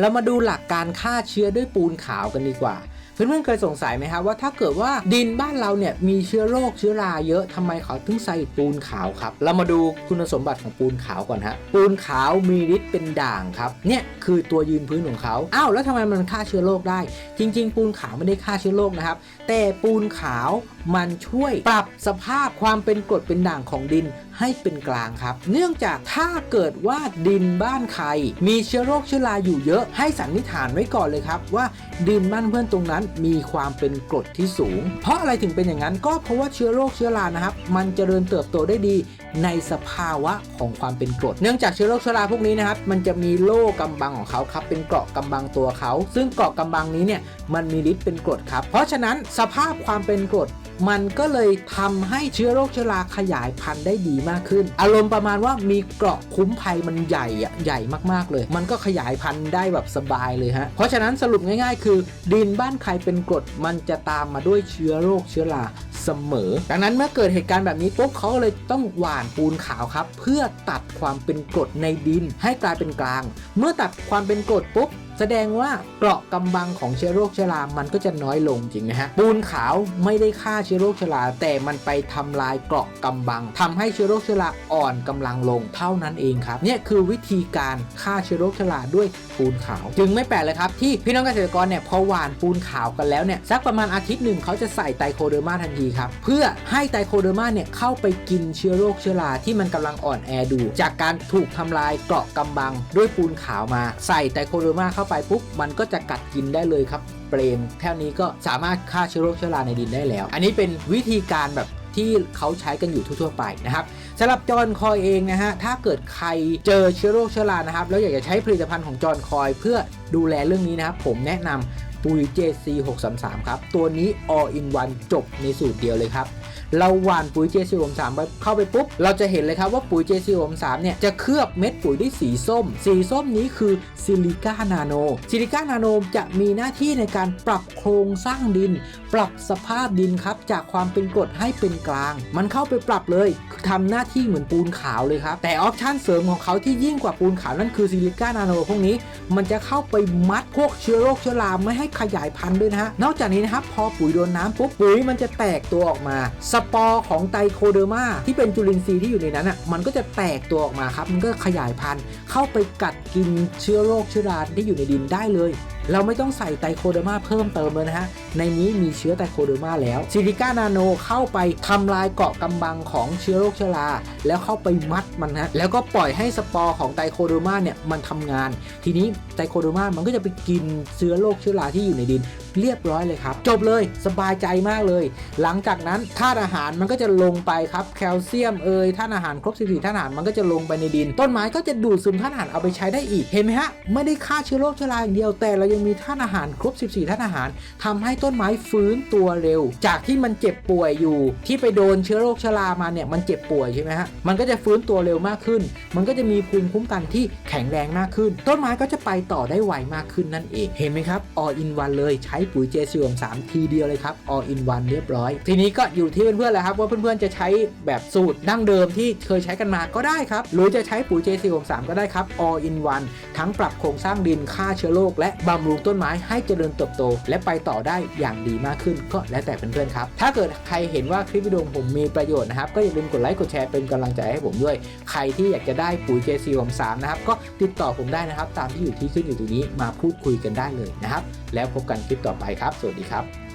เรามาดูหลักการฆ่าเชื้อด้วยปูนขาวกันดีกว่า เพื่อนๆเคยสงสัยไหมครับว่าถ้าเกิดว่าดินบ้านเราเนี่ยมีเชื้อโรคเชื้อราเยอะทำไมเขาถึงใส่ปูนขาวครับ เรามาดูคุณสมบัติของปูนขาวก่อนฮะปูนขาวมีฤทธิ์เป็นด่างครับเนี่ยคือตัวยืนพื้นของเขาอ้าวแล้วทำไมมันฆ่าเชื้อโรคได้ จริง ๆ ปูนขาวไม่ได้ฆ่าเชื้อโรคนะครับ แต่ปูนขาวมันช่วยปรับสภาพความเป็นกรดเป็นด่างของดินให้เป็นกลางครับ เนื่องจากถ้าเกิดว่าดินบ้านใคร มีเชื้อโรคเชื้อราอยู่เยอะ ให้สันนิษฐานไว้ก่อนเลยครับว่าดินบ้านเพื่อนตรงนั้นมีความเป็นกรดที่สูง เพราะอะไรถึงเป็นอย่างนั้นก็เพราะว่าเชื้อโรคเชื้อรานะครับ มันเจริญเติบโตได้ดีในสภาวะของความเป็นกรด เนื่องจากเชื้อโรคเชื้อราพวกนี้นะครับ มันจะมีโล่กำบังของเขาครับ เป็นเกราะกำบังตัวเขา ซึ่งเกราะกำบังนี้เนี่ย มันมีฤทธิ์เป็นกรดครับ เพราะฉะนั้นสภาพความเป็นกรด มันก็เลยทำให้เชื้อโรคเชื้อราขยายพันธุ์ได้ดีมากขึ้น อารมณ์ประมาณว่ามีเกราะคุ้มภัยมันใหญ่อะใหญ่มากๆเลย มันก็ขยายพันธุ์ได้แบบสบายเลยฮะ เพราะฉะนั้นสรุปง่ายๆ คือ ดินบ้านใครเป็นกรดมันจะตามมาด้วยเชื้อโรคเชื้อราเสมอ ดังนั้นเมื่อเกิดเหตุการณ์แบบนี้ปุ๊บเขาก็เลยต้องหว่านปูนขาวครับ เพื่อตัดความเป็นกรดในดินให้กลายเป็นกลาง เมื่อตัดความเป็นกรดปุ๊บ แสดงว่าเกราะกำบังของเชื้อโรคเชื้อรา มันก็จะน้อยลงจริงนะฮะ ปูนขาวไม่ได้ฆ่าเชื้อโรคเชื้อรา แต่มันไปทำลายเกราะกำบังทำให้เชื้อโรคเชื้อราอ่อนกำลังลงเท่านั้นเองครับ เนี่ยคือวิธีการฆ่าเชื้อโรคเชื้อราด้วยปูนขาว จึงไม่แปลกเลยครับ ที่พี่น้องเกษตรกรเนี่ยพอหว่านปูนขาวกันแล้วเนี่ยสักประมาณอาทิตย์หนึ่งเขาจะใส่ไตโคเดอร์มาทันทีครับเพื่อให้ไตโคเดอร์มาเนี่ยเข้าไปกินเชื้อโรคเชื้อราที่มันกำลังอ่อนแอดู จากการถูกทำลายเกราะกำบังด้วยปูนขาวมาใส่ไตโคเดอร์มาเข้าไปปุ๊บมันก็จะกัดกินได้เลยครับเปรมแค่นี้ก็สามารถฆ่าเชื้อโรคเชื้อราในดินได้แล้ว อันนี้เป็นวิธีการแบบที่เขาใช้กันอยู่ทั่วๆไปนะครับสำหรับจอห์นคอยเองนะฮะถ้าเกิดใครเจอเชื้อโรคเชื้อรานะครับแล้วอยากจะใช้ผลิตภัณฑ์ของจอห์นคอย เพื่อดูแลเรื่องนี้นะครับผมแนะนำปุ๋ย JC 633ครับตัวนี้ all in one จบในสูตรเดียวเลยครับเราหว่านปุ๋ย JC 633ไปเข้าไปปุ๊บ เราจะเห็นเลยครับว่าปุ๋ย JC 633เนี่ยจะเคลือบเม็ดปุ๋ยด้วยสีส้ม สีส้มนี้คือซิลิก้านาโน ซิลิก้านาโนจะมีหน้าที่ในการปรับโครงสร้างดิน ปรับสภาพดินครับ จากความเป็นกรดให้เป็นกลาง มันเข้าไปปรับเลยทำหน้าที่เหมือนปูนขาวเลยครับ แต่ออปชั่นเสริมของเขาที่ยิ่งกว่าปูนขาวนั่นคือซิลิก้านาโนพวกนี้ มันจะเข้าไปมัดพวกเชื้อโรคเชื้อราไม่ให้ขยายพันธุ์ด้วยนะฮะ นอกจากนี้นะครับพอปุ๋ยโดนน้ำปุ๊บปุ๋ยมันจะแตกตัวออกมาสปอร์ของไตโคเดอร์มาที่เป็นจุลินทรีย์ที่อยู่ในนั้นอะมันก็จะแตกตัวออกมาครับ มันก็ขยายพันธุ์เข้าไปกัดกินเชื้อโรคเชื้อราที่อยู่ในดินได้เลย เราไม่ต้องใส่ไตโคเดอร์มาเพิ่มเติมเลยนะฮะ ในนี้มีเชื้อไตโคเดอร์มาแล้วซิลิก้านาโนเข้าไปทำลายเกาะกำบังของเชื้อโรคเชื้อราแล้วเข้าไปมัดมันนะแล้วก็ปล่อยให้สปอร์ของไตโคเดอร์มาเนี่ยมันทำงาน ทีนี้ไตโคเดอร์มามันก็จะไปกินเชื้อโรคเชื้อราที่อยู่ในดินเรียบร้อยเลยครับ จบเลยสบายใจมากเลย หลังจากนั้นธาตุอาหารมันก็จะลงไปครับแคลเซียมเอ่ยธาตุอาหารครบ 14ธาตุอาหารมันก็จะลงไปในดิน ต้นไม้ก็จะดูดซึมธาตุอาหารเอาไปใช้ได้อีกเห็นไหมฮะไม่ได้ฆ่าเชื้อโรคเชื้อราอย่างเดียวแต่เรายังมีธาตุอาหารครบ 14ธาตุอาหารทำให้ต้นไม้ฟื้นตัวเร็ว จากที่มันเจ็บป่วยอยู่ ที่ไปโดนเชื้อโรคชรามาเนี่ยมันเจ็บป่วยใช่ไหมฮะมันก็จะฟื้นตัวเร็วมากขึ้น มันก็จะมีภูมิคุ้มกันที่แข็งแรงมากขึ้น ต้นไม้ก็จะไปต่อได้ไวมากขึ้นนั่นเองเห็นไหมครับ all in one เลยใช้ปุ๋ย j c 3ทีเดียวเลยครับ all in one เรียบร้อย ทีนี้ก็อยู่ที่เพื่อนๆแหละครับว่าเพื่อนๆจะใช้แบบสูตรดั้งเดิมที่เคยใช้กันมาก็ได้ครับหรือจะใช้ปุ๋ย j c 3ก็ได้ครับ all in one ทั้งปรับโครงสร้างดินฆ่าเชื้อโรคและบำรุงต้นไม้ให้เจริญเติบโต และไปต่อได้อย่างดีมากขึ้นก็แล้วแต่เพื่อนๆครับ ถ้าเกิดใครเห็นว่าคลิปวิดีโอผมมีประโยชน์นะครับ ก็อย่าลืมกดไลค์กดแชร์เป็นกำลังใจให้ผมด้วย ใครที่อยากจะได้ปุ๋ย JC 3นะครับก็ติดต่อผมได้นะครับ ตามที่อยู่ที่ขึ้นอยู่ตรงนี้มาพูดคุยกันได้เลยนะครับ แล้วพบกันคลิปต่อไปครับ สวัสดีครับ